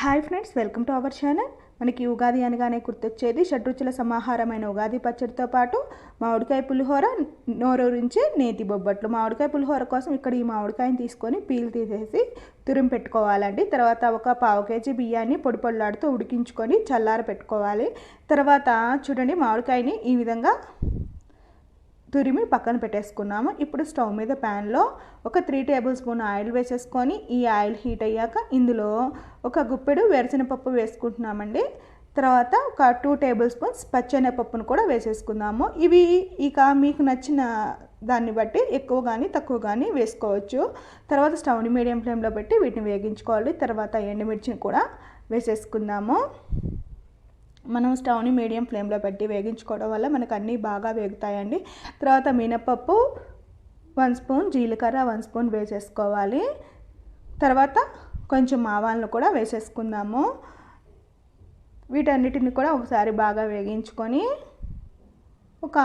Hi friends welcome to our channel మనకి ఉగాది అనగానే గుర్తొచ్చేది షడ్రుచుల సమాహారమైన ఉగాది పచ్చడితో పాటు మామిడికాయ పులిహోర నోరూరించే నేతి బొబ్బట్లు. మామిడికాయ పులిహోర కోసం ఇక్కడ ఈ మామిడికాయని తీసుకొని పీల్ తీసేసి తురిం పెట్టుకోవాలండి. తర్వాత ఒక పావు కేజీ బియ్యాన్ని పొడి పొడిలాడుతూ ఉడికించుకొని చల్లార పెట్టుకోవాలి తర్వాత చూడండి మామిడికాయని ఈ విధంగా తురిమి పక్కన పెట్టేసుకున్నాము. ఇప్పుడు స్టవ్ మీద ప్యాన్లో ఒక త్రీ టేబుల్ స్పూన్ ఆయిల్ వేసేసుకొని ఈ ఆయిల్ హీట్ అయ్యాక ఇందులో ఒక గుప్పెడు వేరుశనగపప్పు వేసుకుంటున్నామండి. తర్వాత ఒక టూ టేబుల్ స్పూన్స్ పచ్చెనపప్పును కూడా వేసేసుకుందాము. ఇవి ఇక మీకు నచ్చిన దాన్ని బట్టి ఎక్కువ కానీ తక్కువ కానీ వేసుకోవచ్చు. తర్వాత స్టవ్ని మీడియం ఫ్లేమ్లో పెట్టి వీటిని వేగించుకోవాలి. తర్వాత ఎండుమిర్చిని కూడా వేసేసుకుందాము. మనం స్టవ్ని మీడియం ఫ్లేమ్లో పెట్టి వేగించుకోవడం వల్ల మనకు అన్నీ బాగా వేగుతాయండి. తర్వాత మినపప్పు వన్ స్పూన్ జీలకర్ర వన్ స్పూన్ వేసేసుకోవాలి. తర్వాత కొంచెం ఆవాలను కూడా వేసేసుకుందాము. వీటన్నిటిని కూడా ఒకసారి బాగా వేగించుకొని ఒక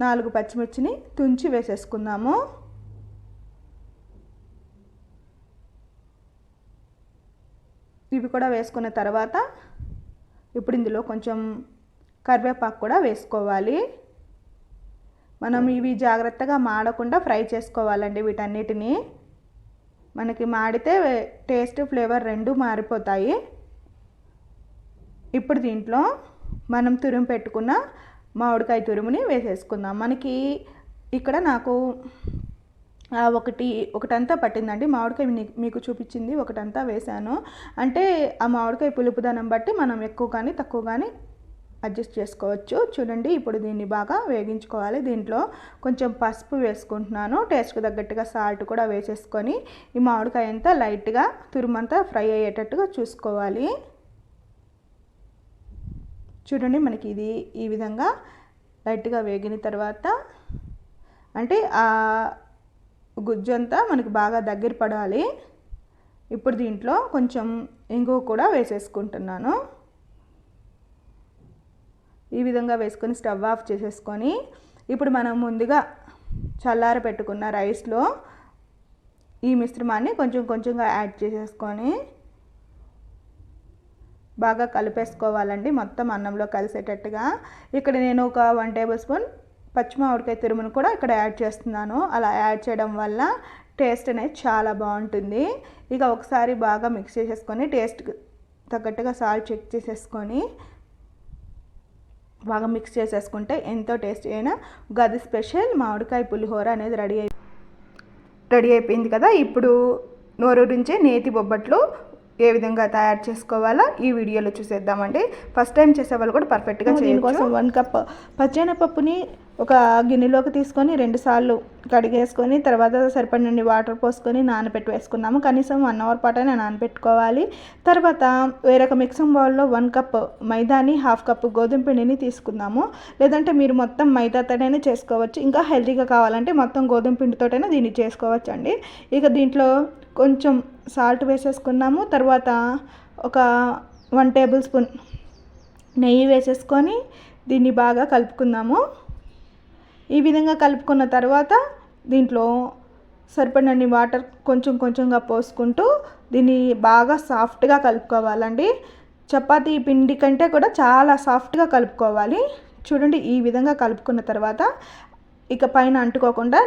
నాలుగు పచ్చిమిర్చిని తుంచి వేసేసుకుందాము. ఇవి కూడా వేసుకున్న తర్వాత ఇప్పుడు ఇందులో కొంచెం కరివేపాకు కూడా వేసుకోవాలి. మనం ఇవి జాగ్రత్తగా మాడకుండా ఫ్రై చేసుకోవాలండి వీటన్నిటిని. మనకి మాడితే టేస్ట్ ఫ్లేవర్ రెండు మారిపోతాయి. ఇప్పుడు దీంట్లో మనం తురుము పెట్టుకున్న మామిడికాయ తురుముని వేసేసుకుందాం. మనకి ఇక్కడ నాకు ఒకటి ఒకటంతా పట్టిందండి. మామిడికాయ మీకు చూపించింది ఒకటంతా వేశాను. అంటే ఆ మామిడికాయ పులుపుదనం బట్టి మనం ఎక్కువ కానీ తక్కువ కానీ అడ్జస్ట్ చేసుకోవచ్చు. చూడండి ఇప్పుడు దీన్ని బాగా వేగించుకోవాలి. దీంట్లో కొంచెం పసుపు వేసుకుంటున్నాను. టేస్ట్కి తగ్గట్టుగా సాల్ట్ కూడా వేసేసుకొని ఈ మామిడికాయ అంతా లైట్గా తురుమంతా ఫ్రై అయ్యేటట్టుగా చూసుకోవాలి. చూడండి మనకి ఇది ఈ విధంగా లైట్గా వేగిన తర్వాత అంటే ఆ గుజ్జు అంతా మనకి బాగా దగ్గర పడాలి. ఇప్పుడు దీంట్లో కొంచెం ఇంగువ కూడా వేసేసుకుంటున్నాను. ఈ విధంగా వేసుకొని స్టవ్ ఆఫ్ చేసేసుకొని ఇప్పుడు మనం ముందుగా చల్లార పెట్టుకున్న రైస్లో ఈ మిశ్రమాన్ని కొంచెం కొంచెంగా యాడ్ చేసేసుకొని బాగా కలిపేసుకోవాలండి. మొత్తం అన్నంలో కలిసేటట్టుగా. ఇక్కడ నేను ఒక వన్ టేబుల్ స్పూన్ పచ్చిమామిడికాయ తురుమును కూడా ఇక్కడ యాడ్ చేస్తున్నాను. అలా యాడ్ చేయడం వల్ల టేస్ట్ అనేది చాలా బాగుంటుంది. ఇక ఒకసారి బాగా మిక్స్ చేసేసుకొని టేస్ట్ తగ్గట్టుగా సాల్ట్ చెక్ చేసేసుకొని బాగా మిక్స్ చేసేసుకుంటే ఎంతో టేస్టీ అయిన గది స్పెషల్ మామిడికాయ పులిహోర అనేది రెడీ అయి రెడీ అయిపోయింది కదా. ఇప్పుడు నోరూరించే నేతి బొబ్బట్లు ఏ విధంగా తయారు చేసుకోవాలో ఈ వీడియోలో చూసేద్దామండి. ఫస్ట్ టైం చేసే వాళ్ళు కూడా పర్ఫెక్ట్గా దీనికోసం వన్ కప్ పచ్చెనపప్పుని ఒక గిన్నెలోకి తీసుకొని రెండుసార్లు కడిగేసుకొని తర్వాత సరిపడినన్ని వాటర్ పోసుకొని నానబెట్టి వేసుకున్నాము. కనీసం వన్ అవర్ పాటైనా నానబెట్టుకోవాలి. తర్వాత వేరొక మిక్సింగ్ బౌల్లో వన్ కప్ మైదాని హాఫ్ కప్ గోధుమ పిండిని తీసుకుందాము. లేదంటే మీరు మొత్తం మైదాతోనే చేసుకోవచ్చు. ఇంకా హెల్తీగా కావాలంటే మొత్తం గోధుమ పిండితోటైనా దీన్ని చేసుకోవచ్చు అండి ఇక దీంట్లో కొంచెం సాల్ట్ వేసేసుకున్నాము. తర్వాత ఒక వన్ టేబుల్ స్పూన్ నెయ్యి వేసేసుకొని దీన్ని బాగా కలుపుకుందాము. ఈ విధంగా కలుపుకున్న తర్వాత దీంట్లో సరిపడినన్ని వాటర్ కొంచెం కొంచెంగా పోసుకుంటూ దీన్ని బాగా సాఫ్ట్గా కలుపుకోవాలండి. చపాతీ పిండి కంటే కూడా చాలా సాఫ్ట్గా కలుపుకోవాలి. చూడండి ఈ విధంగా కలుపుకున్న తర్వాత ఇక పైన అంటుకోకుండా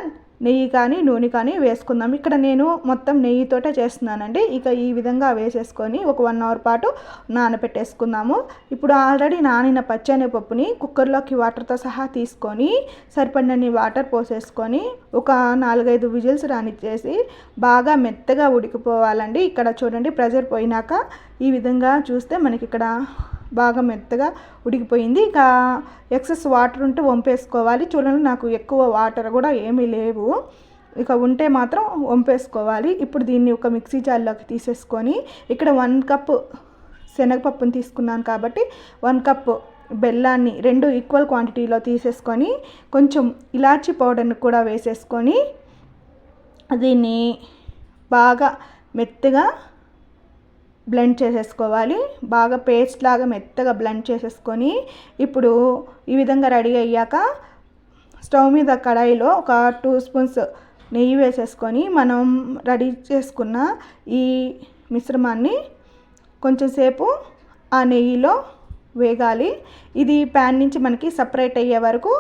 నెయ్యి కానీ నూనె కానీ వేసుకుందాం. ఇక్కడ నేను మొత్తం నెయ్యితోటే చేస్తున్నానండి. ఇక ఈ విధంగా వేసేసుకొని ఒక వన్ అవర్ పాటు నానబెట్టేసుకుందాము ఇప్పుడు ఆల్రెడీ నానిన పప్పుని కుక్కర్లోకి వాటర్తో సహా తీసుకొని సరిపడినన్ని వాటర్ పోసేసుకొని ఒక నాలుగైదు విజిల్స్ రానిచ్చేసి బాగా మెత్తగా ఉడికిపోవాలండి. ఇక్కడ చూడండి ప్రెజర్ పోయినాక ఈ విధంగా చూస్తే మనకి ఇక్కడ బాగా మెత్తగా ఉడికిపోయింది. ఇక ఎక్సెస్ వాటర్ ఉంటే వంపేసుకోవాలి. చూడండి నాకు ఎక్కువ వాటర్ కూడా ఏమీ లేవు. ఇక ఉంటే మాత్రం వంపేసుకోవాలి. ఇప్పుడు దీన్ని ఒక మిక్సీ జార్లోకి తీసేసుకొని ఇక్కడ వన్ కప్ శనగపప్పుని తీసుకున్నాను కాబట్టి వన్ కప్ బెల్లాన్ని రెండు ఈక్వల్ క్వాంటిటీలో తీసేసుకొని కొంచెం ఇలాచి పౌడర్ని కూడా వేసేసుకొని దీన్ని బాగా మెత్తగా బ్లెండ్ చేసేసుకోవాలి. బాగా పేస్ట్ లాగా మెత్తగా బ్లెండ్ చేసేసుకొని ఇప్పుడు ఈ విధంగా రెడీ అయ్యాక స్టవ్ మీద కడాయిలో ఒక టూ స్పూన్స్ నెయ్యి వేసేసుకొని మనం రెడీ చేసుకున్న ఈ మిశ్రమాన్ని కొంచెం సేపు ఆ నెయ్యిలో వేగాలి. ఇది ప్యాన్ నుంచి మనకి సపరేట్ అయ్యే వరకు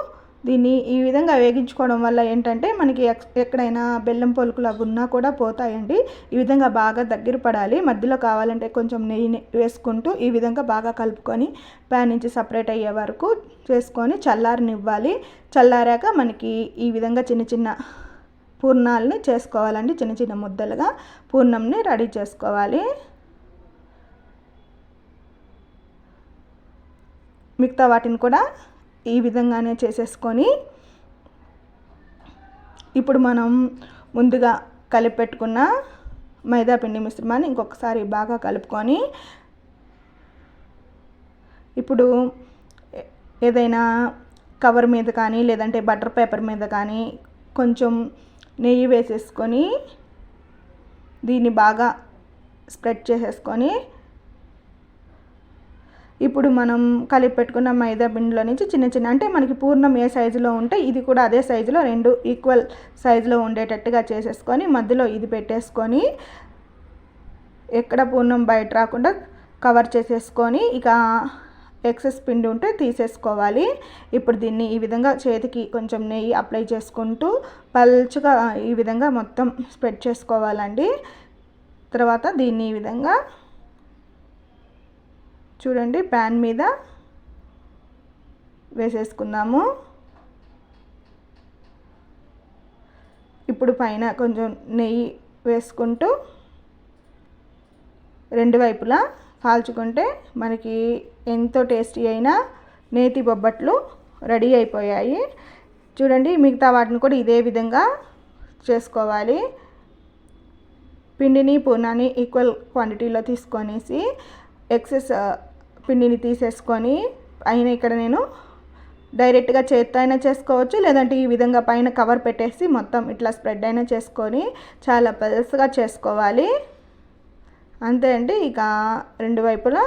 దీన్ని ఈ విధంగా వేగించుకోవడం వల్ల ఏంటంటే మనకి ఎక్కడైనా బెల్లం పొలుకులు అవి ఉన్నా కూడా పోతాయండి. ఈ విధంగా బాగా దగ్గర పడాలి. మధ్యలో కావాలంటే కొంచెం నెయ్యి వేసుకుంటూ ఈ విధంగా బాగా కలుపుకొని ప్యాన్ నుంచి సపరేట్ అయ్యే వరకు చేసుకొని చల్లారనివ్వాలి. చల్లారాక మనకి ఈ విధంగా చిన్న చిన్న పూర్ణాలని చేసుకోవాలండి. చిన్న చిన్న ముద్దలుగా పూర్ణంని రెడీ చేసుకోవాలి. మిగతా వాటిని కూడా ఈ విధంగానే చేసేసుకొని ఇప్పుడు మనం ముందుగా కలిపెట్టుకున్న మైదా పిండి మిశ్రమాన్ని ఇంకొకసారి బాగా కలుపుకొని ఇప్పుడు ఏదైనా కవర్ మీద కానీ లేదంటే బటర్ పేపర్ మీద కానీ కొంచెం నెయ్యి వేసేసుకొని దీన్ని బాగా స్ప్రెడ్ చేసేసుకొని ఇప్పుడు మనం కలిపి పెట్టుకున్న మైదా పిండిలో నుంచి చిన్న చిన్న అంటే మనకి పూర్ణం ఏ సైజులో ఉంటే ఇది కూడా అదే సైజులో రెండు ఈక్వల్ సైజులో ఉండేటట్టుగా చేసేసుకొని మధ్యలో ఇది పెట్టేసుకొని ఎక్కడ పూర్ణం బయట రాకుండా కవర్ చేసేసుకొని ఇక ఎక్సెస్ పిండి ఉంటే తీసేసుకోవాలి. ఇప్పుడు దీన్ని ఈ విధంగా చేతికి కొంచెం నెయ్యి అప్లై చేసుకుంటూ పల్చగా ఈ విధంగా మొత్తం స్ప్రెడ్ చేసుకోవాలండి. తర్వాత దీన్ని ఈ విధంగా చూడండి ప్యాన్ మీద వేసేసుకుందాము. ఇప్పుడు పైన కొంచెం నెయ్యి వేసుకుంటూ రెండు వైపులా కాల్చుకుంటే మనకి ఎంతో టేస్టీ అయిన నేతి బొబ్బట్లు రెడీ అయిపోయాయి. చూడండి మిగతా వాటిని కూడా ఇదే విధంగా చేసుకోవాలి. పిండిని పూర్ణాన్ని ఈక్వల్ క్వాంటిటీలో తీసుకొనేసి ఎక్సెస్ పిండిని తీసేసుకొని అయినా ఇక్కడ నేను డైరెక్ట్గా చేత్తో అయినా చేసుకోవచ్చు లేదంటే ఈ విధంగా పైన కవర్ పెట్టేసి మొత్తం ఇట్లా స్ప్రెడ్ అయినా చేసుకొని చాలా పెద్దగా చేసుకోవాలి. అంతే అండి. ఇక రెండు వైపులా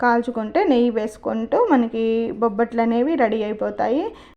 కాల్చుకుంటే నెయ్యి వేసుకుంటూ మనకి బొబ్బట్లు అనేవి రెడీ అయిపోతాయి.